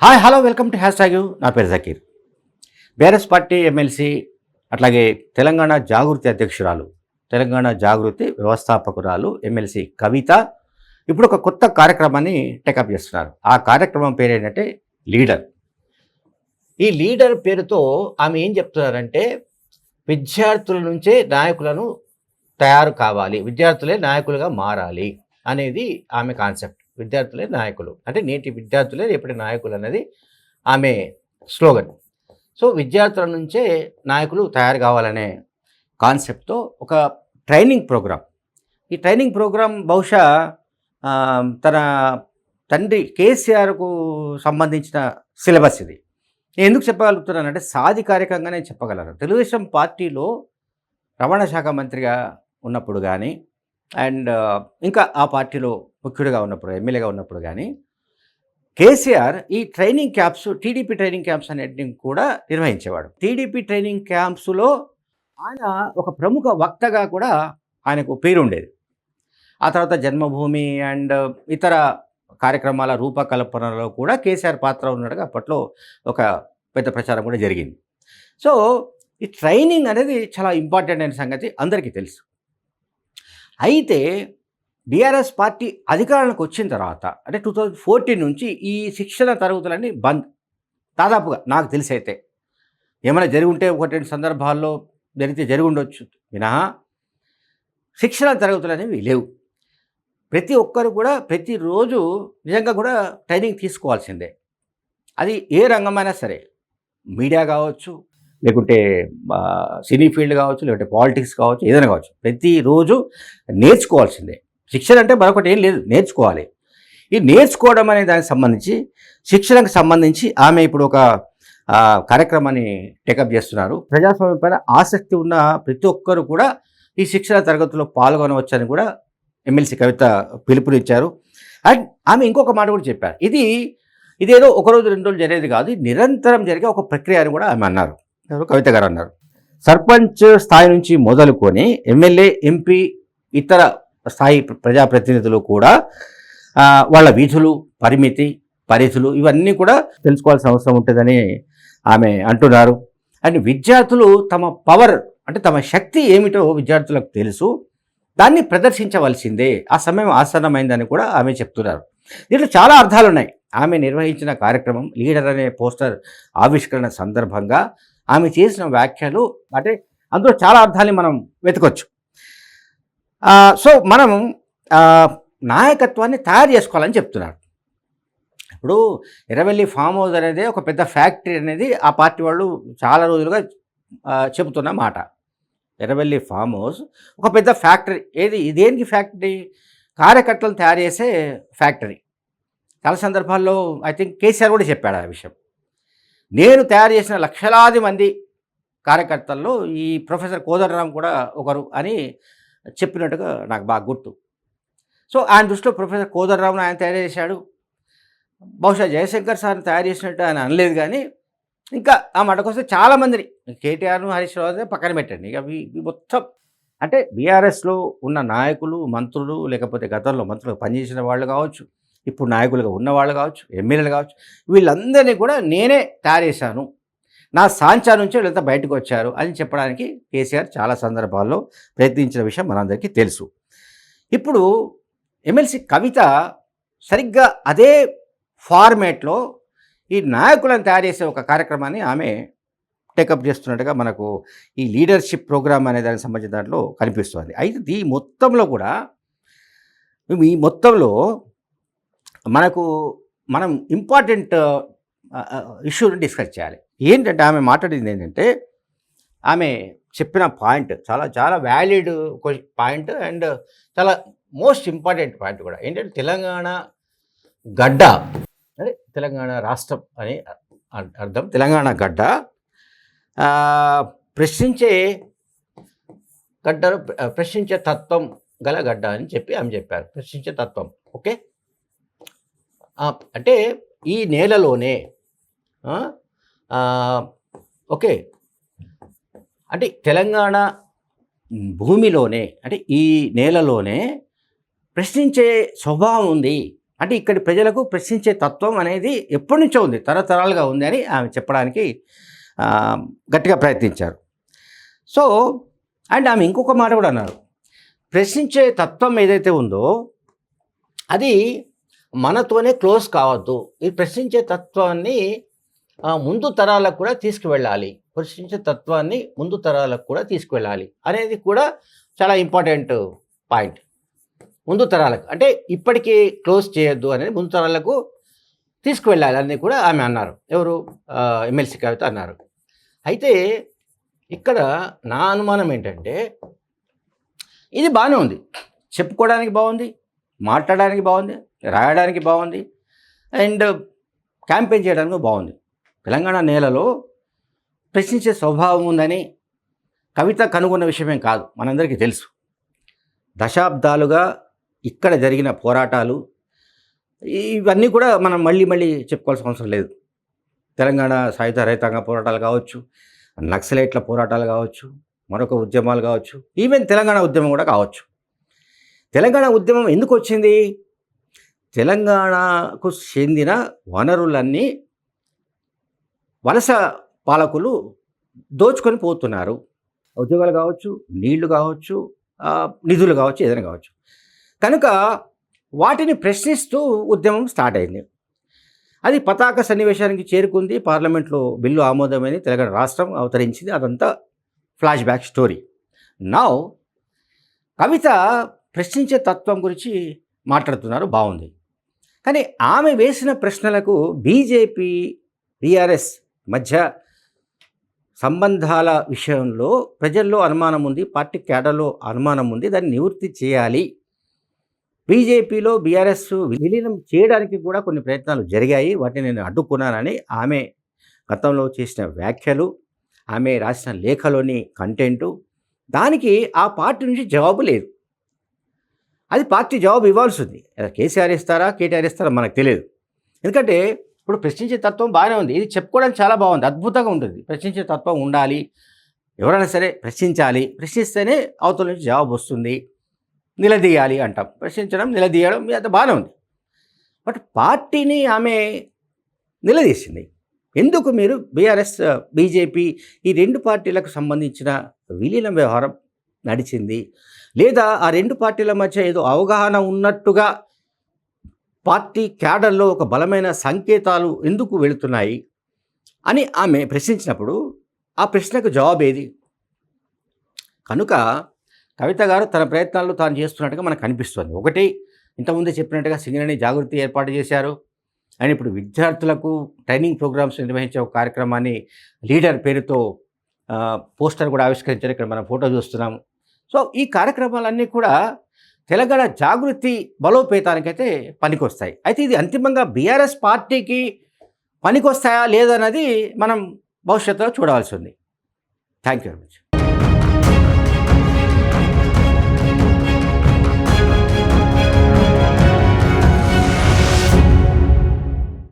Hi hello welcome to hash tag నా పేరు Zakir BRS party MLC అట్లాగే తెలంగాణ జాగృతి అధ్యక్షురాలు తెలంగాణ జాగృతి వ్యవస్థాపకురాలు ఎమ్మెల్సీ కవిత ఇప్పుడు ఒక కొత్త కార్యక్రమాన్ని టేకప్ చేస్తున్నారు. ఆ కార్యక్రమం పేరు ఏంటంటే లీడర్. ఈ లీడర్ పేరుతో ఆమె ఏం చెప్తున్నారంటే విద్యార్థుల నుంచే నాయకులను తయారు కావాలి విద్యార్థులే నాయకులుగా మారాలి అనేది ఆమె కాన్సెప్ట్ విద్యార్థులే నాయకులు. అంటే నేటి విద్యార్థులే రేపటి నాయకులు అనేది ఆమె స్లోగన్. సో విద్యార్థుల నుంచే నాయకులు తయారు కావాలనే కాన్సెప్ట్తో ఒక ట్రైనింగ్ ప్రోగ్రామ్ ఈ ట్రైనింగ్ ప్రోగ్రామ్ బహుశా తన తండ్రి కేసీఆర్కు సంబంధించిన సిలబస్ ఇది. నేను ఎందుకు చెప్పగలుగుతున్నానంటే సాధికారికంగానే చెప్పగలను. తెలుగుదేశం పార్టీలో రవాణా శాఖ మంత్రిగా ఉన్నప్పుడు కానీ అండ్ ఇంకా ఆ పార్టీలో ముఖ్యుడిగా ఉన్నప్పుడు ఎమ్మెల్యేగా ఉన్నప్పుడు కానీ కేసీఆర్ ఈ training camps TDP training camps అనేటిని కూడా నిర్వహించేవాడు. టీడీపీ ట్రైనింగ్ క్యాంప్స్లో ఆయన ఒక ప్రముఖ వక్తగా కూడా ఆయనకు పేరు ఉండేది ఆ తర్వాత జన్మభూమి అండ్ ఇతర కార్యక్రమాల రూపకల్పనలో కూడా కేసీఆర్ పాత్ర ఉన్నట్టుగా అప్పట్లో ఒక పెద్ద ప్రచారం కూడా జరిగింది. సో ఈ ట్రైనింగ్ అనేది చాలా ఇంపార్టెంట్ అయిన సంగతి అందరికీ తెలుసు. అయితే బీఆర్ఎస్ పార్టీ అధికారంలోకి వచ్చిన తర్వాత అంటే టూ థౌజండ్ ఫోర్టీన్ నుంచి ఈ శిక్షణ తరగతులన్నీ బంద్. దాదాపుగా నాకు తెలిసి అయితే. ఏమైనా జరుగుంటే ఉంటే ఒకటి రెండు సందర్భాల్లో జరిగితే జరిగి ఉండొచ్చు మినహా శిక్షణ తరగతులు అనేవి లేవు. ప్రతి ఒక్కరు కూడా ప్రతిరోజు నిజంగా కూడా ట్రైనింగ్ తీసుకోవాల్సిందే. అది ఏ రంగమైనా సరే. మీడియా కావచ్చు లేకుంటే సినీ ఫీల్డ్ కావచ్చు లేకుంటే పాలిటిక్స్ కావచ్చు ఏదైనా కావచ్చు. ప్రతిరోజు నేర్చుకోవాల్సిందే. శిక్షణ అంటే మరొకటి ఏం లేదు. నేర్చుకోవాలి. ఈ నేర్చుకోవడం అనే దానికి సంబంధించి శిక్షణకు సంబంధించి ఆమె ఇప్పుడు ఒక కార్యక్రమాన్ని టేకప్ చేస్తున్నారు. ప్రజాస్వామ్యం పైన ఆసక్తి ఉన్న ప్రతి ఒక్కరు కూడా ఈ శిక్షణ తరగతిలో పాల్గొనవచ్చని కూడా ఎమ్మెల్సీ కవిత పిలుపునిచ్చారు. అండ్ ఆమె ఇంకొక మాట కూడా చెప్పారు. ఇది ఇదేదో ఒక రోజు రెండు రోజులు జరిగేది కాదు. నిరంతరం జరిగే ఒక ప్రక్రియ అని కూడా ఆమె అన్నారు. ఎవరు కవిత గారు అన్నారు. సర్పంచ్ స్థాయి నుంచి మొదలుకొని ఎమ్మెల్యే ఎంపీ ఇతర స్థాయి ప్రజాప్రతినిధులు కూడా వాళ్ళ విధులు పరిమితి పరిధులు ఇవన్నీ కూడా తెలుసుకోవాల్సిన అవసరం ఉంటుందని ఆమె అంటున్నారు. అండ్ విద్యార్థులు తమ పవర్ అంటే తమ శక్తి ఏమిటో విద్యార్థులకు తెలుసు. దాన్ని ప్రదర్శించవలసిందే. ఆ సమయం ఆసన్నమైందని కూడా ఆమె చెప్తున్నారు. దీంట్లో చాలా అర్థాలు ఉన్నాయి ఆమె నిర్వహించిన కార్యక్రమం లీడర్ అనే పోస్టర్ ఆవిష్కరణ సందర్భంగా ఆమె చేసిన వ్యాఖ్యలు అంటే అందులో చాలా అర్థాన్ని మనం వెతకొచ్చు. సో మనం నాయకత్వాన్ని తయారు చేసుకోవాలని చెప్తున్నారు. ఇప్పుడు ఎర్రవెల్లి ఫామ్ హౌస్ అనేది ఒక పెద్ద ఫ్యాక్టరీ అనేది ఆ పార్టీ వాళ్ళు చాలా రోజులుగా చెబుతున్న మాట. ఎర్రవెల్లి ఫామ్ హౌస్ ఒక పెద్ద ఫ్యాక్టరీ. ఏది ఇదేంటి ఫ్యాక్టరీ? కార్యకర్తలను తయారు చేసే ఫ్యాక్టరీ. చాలా సందర్భాల్లో ఐ థింక్ కేసీఆర్ కూడా చెప్పాడు ఆ విషయం. నేను తయారు చేసిన లక్షలాది మంది కార్యకర్తల్లో ఈ ప్రొఫెసర్ కోదండరామ్ కూడా ఒకరు అని చెప్పినట్టుగా నాకు బాగా గుర్తు. సో ఆయన దృష్టిలో ప్రొఫెసర్ కోదండరామ్ను ఆయన తయారు చేశాడు. బహుశా జయశంకర్ సార్ని తయారు చేసినట్టు ఆయన అనలేదు కానీ ఇంకా ఆ మాటకొస్తే చాలామందిని కేటీఆర్ను హరీష్ రావు పక్కన పెట్టండి. ఇక ఇవి మొత్తం అంటే బీఆర్ఎస్లో ఉన్న నాయకులు మంత్రులు లేకపోతే గతంలో మంత్రులు పనిచేసిన వాళ్ళు కావచ్చు ఇప్పుడు నాయకులుగా ఉన్న వాళ్ళు కావచ్చు ఎమ్మెల్యేలు కావచ్చు వీళ్ళందరినీ కూడా నేనే తయారు చేశాను. నా సాంచా నుంచి వీళ్ళంతా బయటకు వచ్చారు అని చెప్పడానికి కేసీఆర్ చాలా సందర్భాల్లో ప్రయత్నించిన విషయం మనందరికీ తెలుసు. ఇప్పుడు ఎమ్మెల్సీ కవిత సరిగ్గా అదే ఫార్మేట్లో ఈ నాయకులను తయారు చేసే ఒక కార్యక్రమాన్ని ఆమె టేకప్ చేస్తున్నట్టుగా మనకు ఈ లీడర్షిప్ ప్రోగ్రామ్ అనే దానికి సంబంధించిన దాంట్లో కనిపిస్తుంది. అయితే ఈ మొత్తంలో కూడా ఈ మొత్తంలో మనకు మనం ఇంపార్టెంట్ ఇష్యూని డిస్కస్ చేయాలి. ఏంటంటే ఆమె మాట్లాడింది ఏంటంటే ఆమె చెప్పిన పాయింట్ చాలా చాలా వ్యాలిడ్ పాయింట్ అండ్ చాలా మోస్ట్ ఇంపార్టెంట్ పాయింట్ కూడా. ఏంటంటే తెలంగాణ గడ్డ అదే తెలంగాణ రాష్ట్రం అని అర్థం. తెలంగాణ గడ్డ ప్రశ్నించే గడ్డ ప్రశ్నించే తత్వం గల గడ్డ అని చెప్పి ఆమె చెప్పారు. ప్రశ్నించే తత్వం. ఓకే? అంటే ఈ నేలలోనే ఓకే. అంటే తెలంగాణ భూమిలోనే అంటే ఈ నేలలోనే ప్రశ్నించే స్వభావం ఉంది. అంటే ఇక్కడి ప్రజలకు ప్రశ్నించే తత్వం అనేది ఎప్పటి నుంచో ఉంది తరతరాలుగా ఉంది అని ఆమె చెప్పడానికి గట్టిగా ప్రయత్నించారు. సో అండ్ ఆమె ఇంకొక మాట కూడా అన్నారు. ప్రశ్నించే తత్వం ఏదైతే ఉందో అది మనతోనే క్లోజ్ కావద్దు. ఈ ప్రశ్నించే తత్వాన్ని ముందు తరాలకు కూడా తీసుకువెళ్ళాలి. ప్రశ్నించే తత్వాన్ని ముందు తరాలకు కూడా తీసుకువెళ్ళాలి అనేది కూడా చాలా ఇంపార్టెంట్ పాయింట్. ముందు తరాలకు అంటే ఇప్పటికీ క్లోజ్ చేయొద్దు అనేది ముందు తరాలకు తీసుకువెళ్ళాలి అని కూడా ఆమె అన్నారు. ఎవరు? ఎమ్మెల్సీ కవిత అన్నారు. అయితే ఇక్కడ నా అనుమానం ఏంటంటే ఇది బాగానే ఉంది. చెప్పుకోవడానికి బాగుంది మాట్లాడడానికి బాగుంది రాయడానికి బాగుంది. అండ్ క్యాంపెయిన్ చేయడానికి బాగుంది. తెలంగాణ నేలలో ప్రశ్నించే స్వభావం ఉందని కవిత కనుగొన్న విషయమేం కాదు. మనందరికీ తెలుసు. దశాబ్దాలుగా ఇక్కడ జరిగిన పోరాటాలు ఇవన్నీ కూడా మనం మళ్ళీ మళ్ళీ చెప్పుకోవాల్సిన అవసరం లేదు. తెలంగాణ సాయుధ రైతాంగ పోరాటాలు కావచ్చు నక్సలైట్ల పోరాటాలు కావచ్చు మరొక ఉద్యమాలు కావచ్చు ఈవెన్ తెలంగాణ ఉద్యమం కూడా కావచ్చు. తెలంగాణ ఉద్యమం ఎందుకు వచ్చింది? తెలంగాణకు చెందిన వనరులన్నీ వలస పాలకులు దోచుకొని పోతున్నారు. ఉద్యోగాలు కావచ్చు నీళ్ళు కావచ్చు నిధులు కావచ్చు ఏదైనా కావచ్చు. కనుక వాటిని ప్రశ్నిస్తూ ఉద్యమం స్టార్ట్ అయింది. అది పతాక సన్నివేశానికి చేరుకుంది. పార్లమెంట్లో బిల్లు ఆమోదమైంది. తెలంగాణ రాష్ట్రం అవతరించింది. అదంతా flash back story. Now Kavitha ప్రశ్నించే తత్వం గురించి మాట్లాడుతున్నారు. బాగుంది. కానీ ఆమె వేసిన ప్రశ్నలకు బీజేపీ బీఆర్ఎస్ మధ్య సంబంధాల విషయంలో ప్రజల్లో అనుమానం ఉంది పార్టీ కేడర్లో అనుమానం ఉంది. దాన్ని నివృత్తి చేయాలి. బీజేపీలో బీఆర్ఎస్ విలీనం చేయడానికి కూడా కొన్ని ప్రయత్నాలు జరిగాయి. వాటిని నేను అడ్డుకున్నానని ఆమె గతంలో చేసిన వ్యాఖ్యలు ఆమె రాసిన లేఖలోని కంటెంటు. దానికి ఆ పార్టీ నుంచి జవాబు లేదు. అది పార్టీ జవాబు ఇవ్వాల్సి ఉంది కేసీఆర్ ఇస్తారా కేటీఆర్ ఇస్తారా మనకు తెలియదు. ఎందుకంటే ఇప్పుడు ప్రశ్నించే తత్వం బాగానే ఉంది. ఇది చెప్పుకోవడానికి చాలా బాగుంది. అద్భుతంగా ఉంటుంది. ప్రశ్నించే తత్వం ఉండాలి. ఎవరైనా సరే ప్రశ్నించాలి. ప్రశ్నిస్తేనే అవతల నుంచి జవాబు వస్తుంది. నిలదీయాలి అంటాం. ప్రశ్నించడం నిలదీయడం అంత బాగానే ఉంది. బట్ పార్టీని ఆమె నిలదీసింది. ఎందుకు మీరు బీఆర్ఎస్ బీజేపీ ఈ రెండు పార్టీలకు సంబంధించిన విలీనం వ్యవహారం నడిచింది? లేదా ఆ రెండు పార్టీల మధ్య ఏదో అవగాహన ఉన్నట్టుగా పార్టీ క్యాడర్లో ఒక బలమైన సంకేతాలు ఎందుకు వెళుతున్నాయి అని ఆమె ప్రశ్నించినప్పుడు ఆ ప్రశ్నకు జవాబు ఏది? కనుక కవిత గారు తన ప్రయత్నాల్లో తాను చేస్తున్నట్టుగా మనకు కనిపిస్తుంది. ఒకటి ఇంతకుముందే చెప్పినట్టుగా సింగరేణి జాగృతి ఏర్పాటు చేశారు. అండ్ ఇప్పుడు విద్యార్థులకు ట్రైనింగ్ ప్రోగ్రామ్స్ నిర్వహించే ఒక కార్యక్రమాన్ని లీడర్ పేరుతో పోస్టర్ కూడా ఆవిష్కరించారు. ఇక్కడ మనం ఫోటో చూస్తున్నాము సో ఈ కార్యక్రమాలన్నీ కూడా తెలంగాణ జాగృతి బలోపేతానికైతే పనికొస్తాయి. అయితే ఇది అంతిమంగా బీఆర్ఎస్ పార్టీకి పనికొస్తాయా లేదన్నది మనం భవిష్యత్తులో చూడవలసి ఉంది. Thank you very much